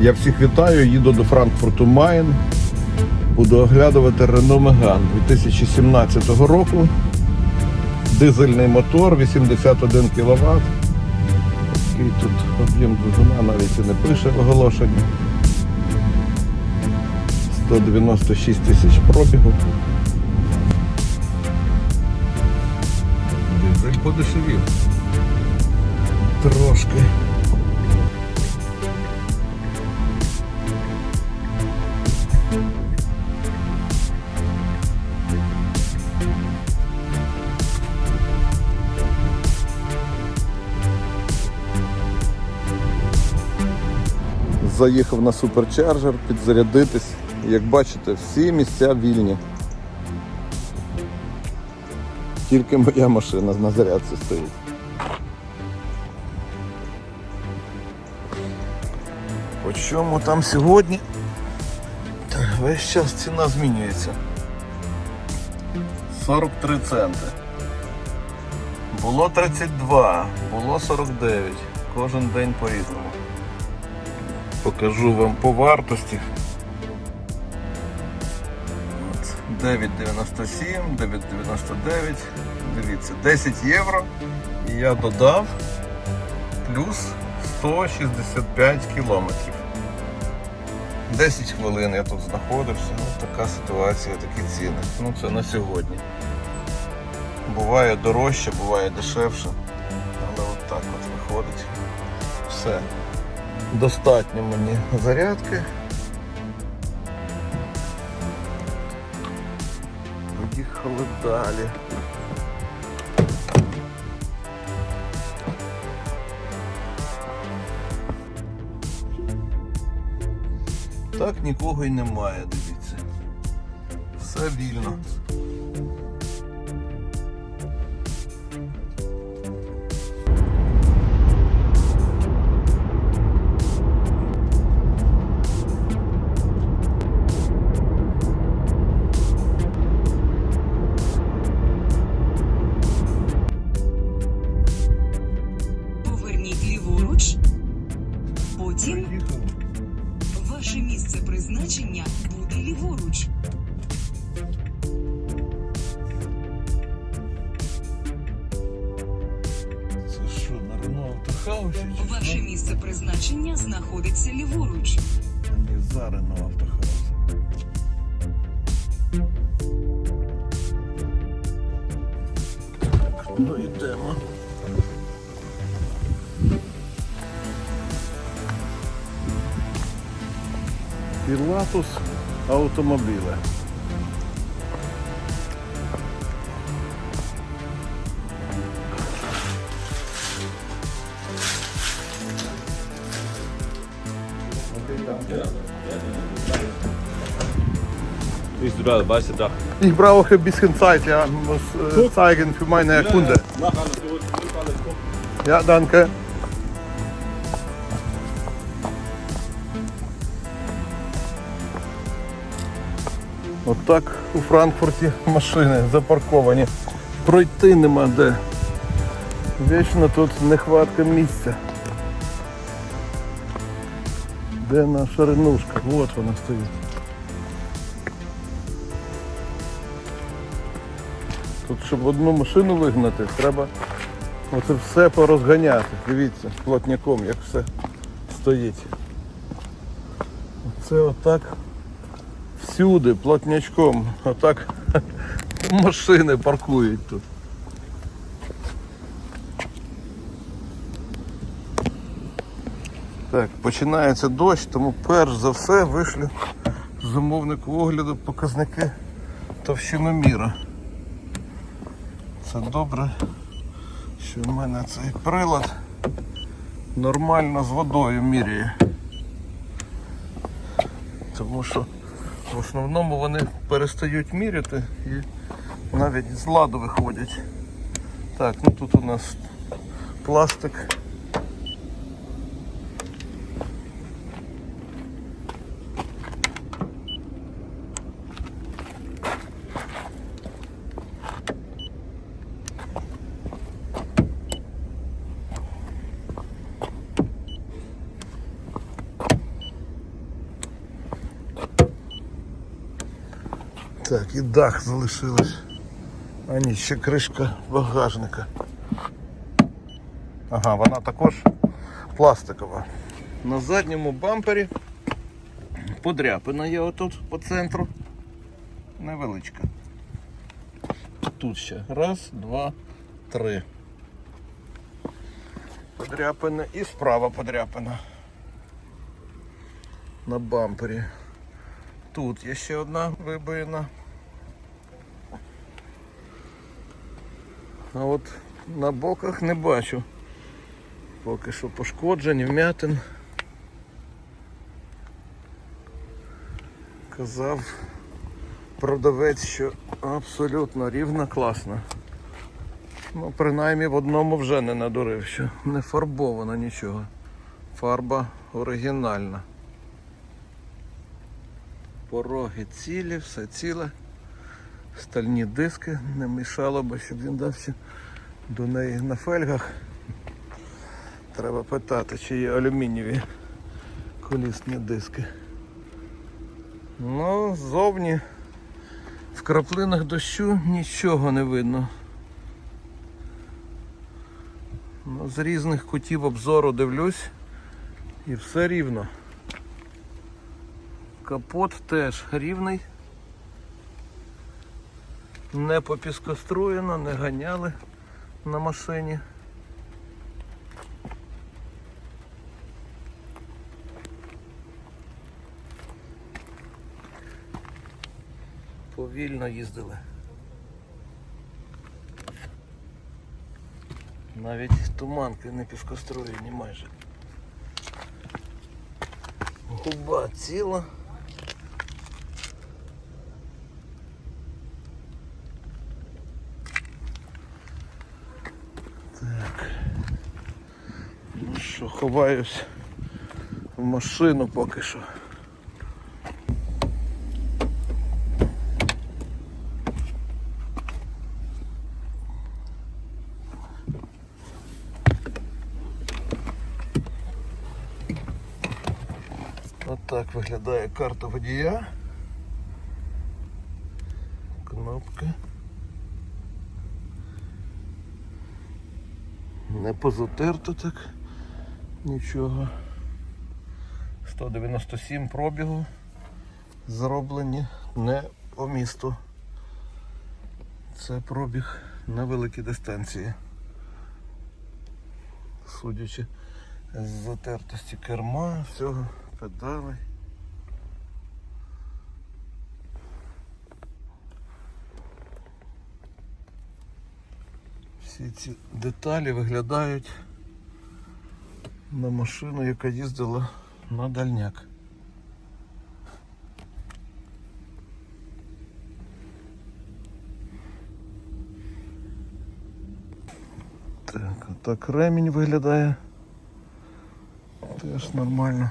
Я всіх вітаю, їду до Франкфурту Майн. Буду оглядувати Renault Megane 2017 року. Дизельний мотор, 81 кВт. Який тут об'єм двигуна навіть і не пише оголошення. 196 тисяч пробігу. Дизель подешевів. Трошки. Заїхав на суперчарджер підзарядитись. Як бачите, всі місця вільні. Тільки моя машина на зарядці стоїть. По чому там сьогодні? Весь час ціна змінюється. 43 центи. Було 32, було 49. Кожен день по-різному. Покажу вам по вартості. 9,97, 9,99. Дивіться, 10 євро. І я додав плюс 165 кілометрів. 10 хвилин я тут знаходився. Ну, така ситуація, такі ціни. Ну це на сьогодні. Буває дорожче, буває дешевше. Але от так от виходить. Все. Достатньо мені зарядки. Поїхали далі. Так нікого й немає, дивіться. Все вільно. Автохаусі? Ваше місце призначення знаходиться ліворуч. Мені за Рено Автохаус. Ну йдемо. Пілатус автомобіле. Siehst du da, das weiße Dach? Ich brauche ein bisschen Zeit, ja, muss äh, zeigen für meine Kunde. Mach alles guck. Ja, danke. Отак у Франкфурті машини запарковані. Пройти нема де. Вічно тут нехватка місця. Де наша ренушка? От вона стоїть. Тут, щоб одну машину вигнати, треба оце все порозганяти. Дивіться, плотняком, як все стоїть. Це отак всюди, плотнячком. Отак машини паркують тут. Так, починається дощ, тому перш за все вишлю замовнику огляду показники товщиноміра. Це добре, що в мене цей прилад нормально з водою міряє. Тому що в основному вони перестають міряти і навіть з ладу виходять. Так, ну тут у нас пластик. Так, і дах залишилось. А ні, ще кришка багажника. Ага, вона також пластикова. На задньому бампері подряпина є отут по центру. Невеличка. Тут ще. Раз, два, три. Подряпина і справа подряпина. На бампері. Тут є ще одна вибоїна. А от на боках не бачу. Поки що пошкоджень, вмятин. Казав продавець, що абсолютно рівна, класна. Ну, принаймні в одному вже не надурив, що не фарбовано нічого. Фарба оригінальна. Пороги цілі, все ціле. Стальні диски не мішало би, щоб він дався до неї на фельгах. Треба питати, чи є алюмінієві колісні диски. Ну, ззовні в краплинах дощу нічого не видно. Ну, з різних кутів обзору дивлюсь і все рівно. Капот теж рівний. Не попіскоструєно, не ганяли на машині. Повільно їздили. Навіть туманки не піскоструєні майже. Губа ціла. Так. Ну що, ховаюсь в машину поки що. Отак виглядає карта водія. Кнопки. Не позатерто так. Нічого. 197 пробігу. Зроблені не по місту. Це пробіг на великій дистанції. Судячи з затертості керма, всього, педалей. Всі ці деталі виглядають на машину, яка їздила на дальняк. Так, отак ремінь виглядає. Теж нормально.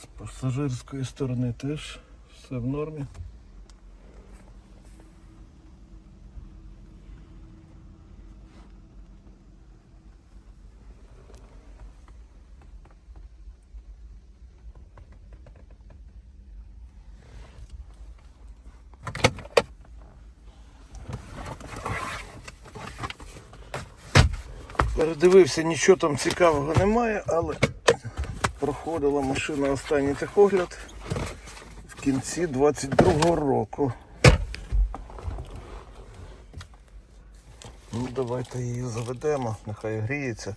З пасажирської сторони теж все в нормі. Передивився, нічого там цікавого немає, але проходила машина останній техогляд в кінці 22-го року. Ну, давайте її заведемо, нехай гріється,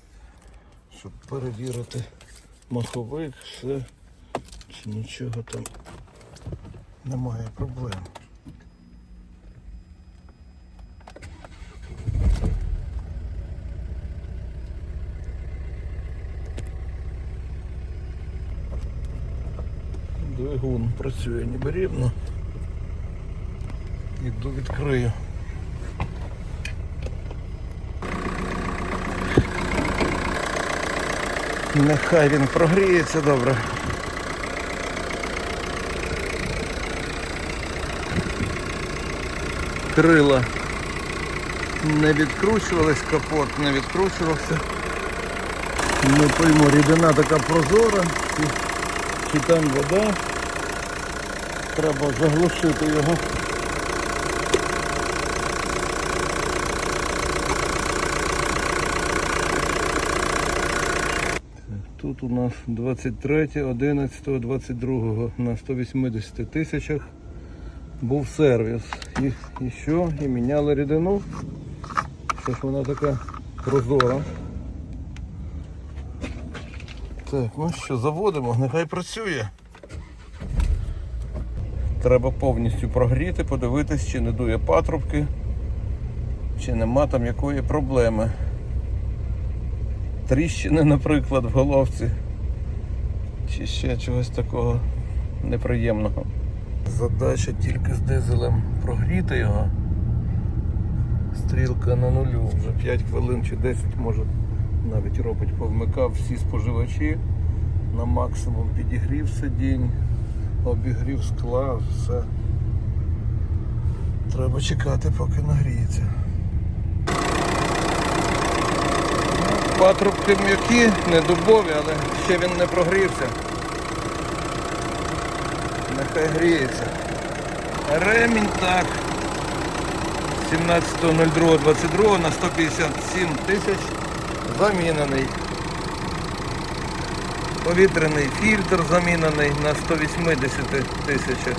щоб перевірити маховик, все, чи нічого там немає проблем. Двигун працює ніби рівно. Іду відкрию. Нехай він прогріється добре. Крила не відкручувались, капот не відкручувався. Не пойму, рідина така прозора. І Кипятан вода. Треба заглушити його. Тут у нас 23, 11, 22 на 180 тисячах був сервіс. І, і що? І міняли рідину. Ж вона така прозора. Так, ну що, заводимо, нехай працює. Треба повністю прогріти, подивитись, чи не дує патрубки, чи нема там якої проблеми. Тріщини, наприклад, в головці, чи ще чогось такого неприємного. Задача тільки з дизелем прогріти його. Стрілка на нулю, вже 5 хвилин чи 10 може навіть робить повмикав всі споживачі на максимум підігрів сидінь, обігрів скла, все. Треба чекати, поки нагріється. Патрубки м'які, не дубові, але ще він не прогрівся. Нехай гріється. Ремінь так. 17.02.22 на 157 тисяч замінений. Повітряний фільтр замінений на 180 тисячах.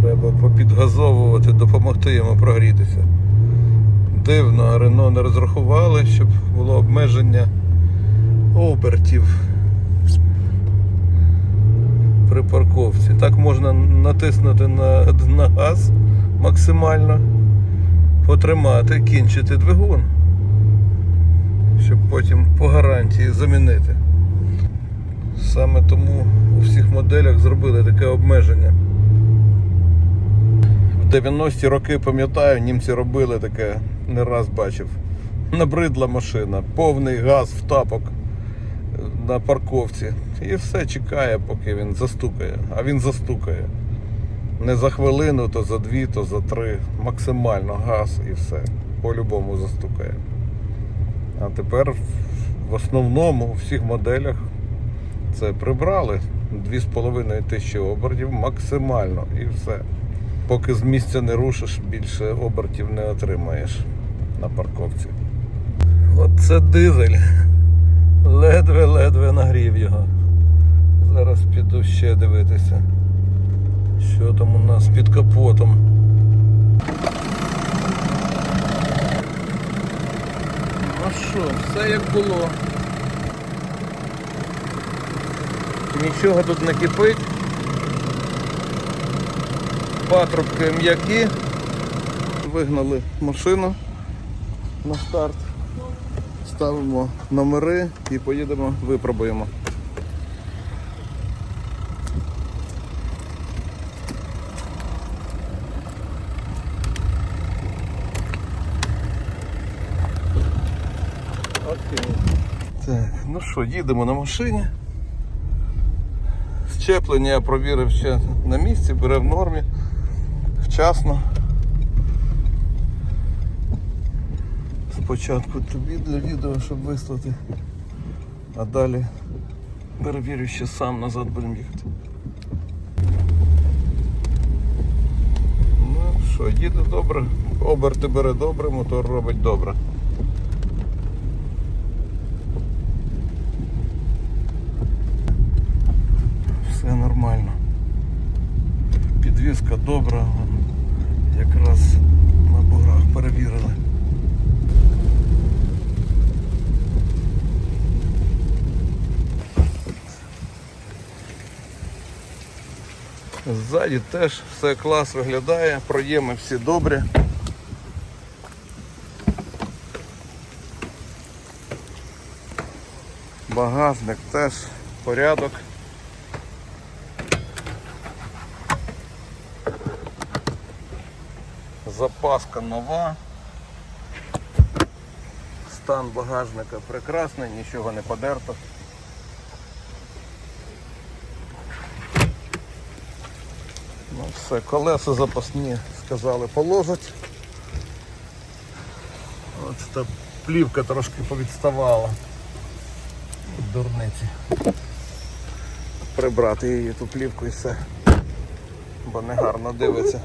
Треба попідгазовувати, допомогти йому прогрітися. Дивно, Рено не розрахували, щоб було обмеження обертів при парковці. Так можна натиснути на, на газ максимально, потримати, кінчити двигун, щоб потім по гарантії замінити. Саме тому у всіх моделях зробили таке обмеження. В 90-ті роки пам'ятаю, німці робили таке, не раз бачив. Набридла машина, повний газ в тапок на парковці. І все чекає, поки він застукає. А він застукає. Не за хвилину, то за дві, то за три. Максимально газ і все. По-любому застукає. А тепер в основному у всіх моделях це прибрали. 2,5 тисячі обертів максимально і все. Поки з місця не рушиш, більше обертів не отримаєш на парковці. Оце дизель. Ледве-ледве нагрів його. Зараз піду ще дивитися. Що там у нас під капотом. Ну що, все як було. Нічого тут не кипить. Патрубки м'які. Вигнали машину на старт. Ставимо номери і поїдемо, випробуємо. Окей. Так, ну що, їдемо на машині. Щеплення я провірив ще на місці, бере в нормі, вчасно. Спочатку тобі для відео, щоб вислати, а далі перевірю ще сам назад будемо їхати. Ну що, їде добре, оберти бере добре, мотор робить добре. Ззаді теж все клас виглядає, проєми всі добрі. Багажник теж порядок. Запаска нова. Стан багажника прекрасний, нічого не подерто. Ну все, колеса запасні сказали положать. От стоп, плівка трошки повідставала. Дурниці. Прибрати її ту плівку і все. Бо не гарно дивиться.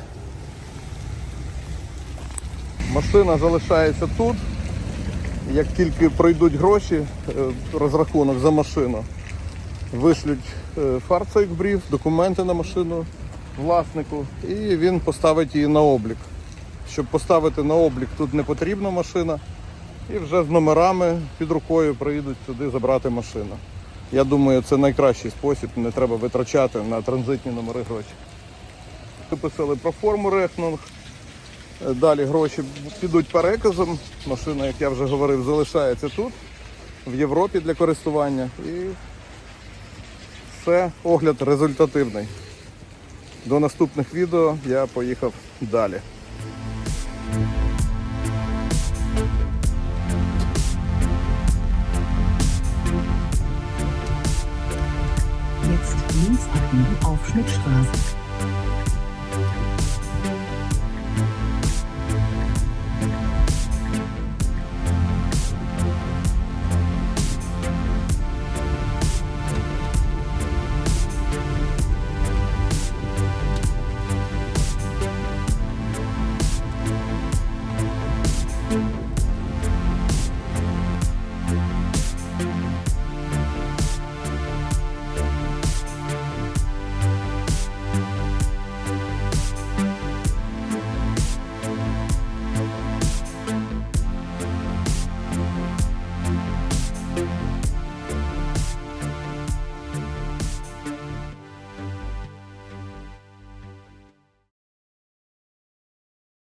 Машина залишається тут. Як тільки пройдуть гроші, е, розрахунок за машину, вишлють е, фарцейкбрів, документи на машину власнику, і він поставить її на облік. Щоб поставити на облік, тут не потрібна машина, і вже з номерами під рукою приїдуть сюди забрати машину. Я думаю, це найкращий спосіб, не треба витрачати на транзитні номери гроші. Виписали про форму рехнунг. Далі гроші підуть переказом. Машина, як я вже говорив, залишається тут, в Європі для користування. І все, огляд результативний. До наступних відео я поїхав далі. Jetzt links abbiegen auf Schnittstraße.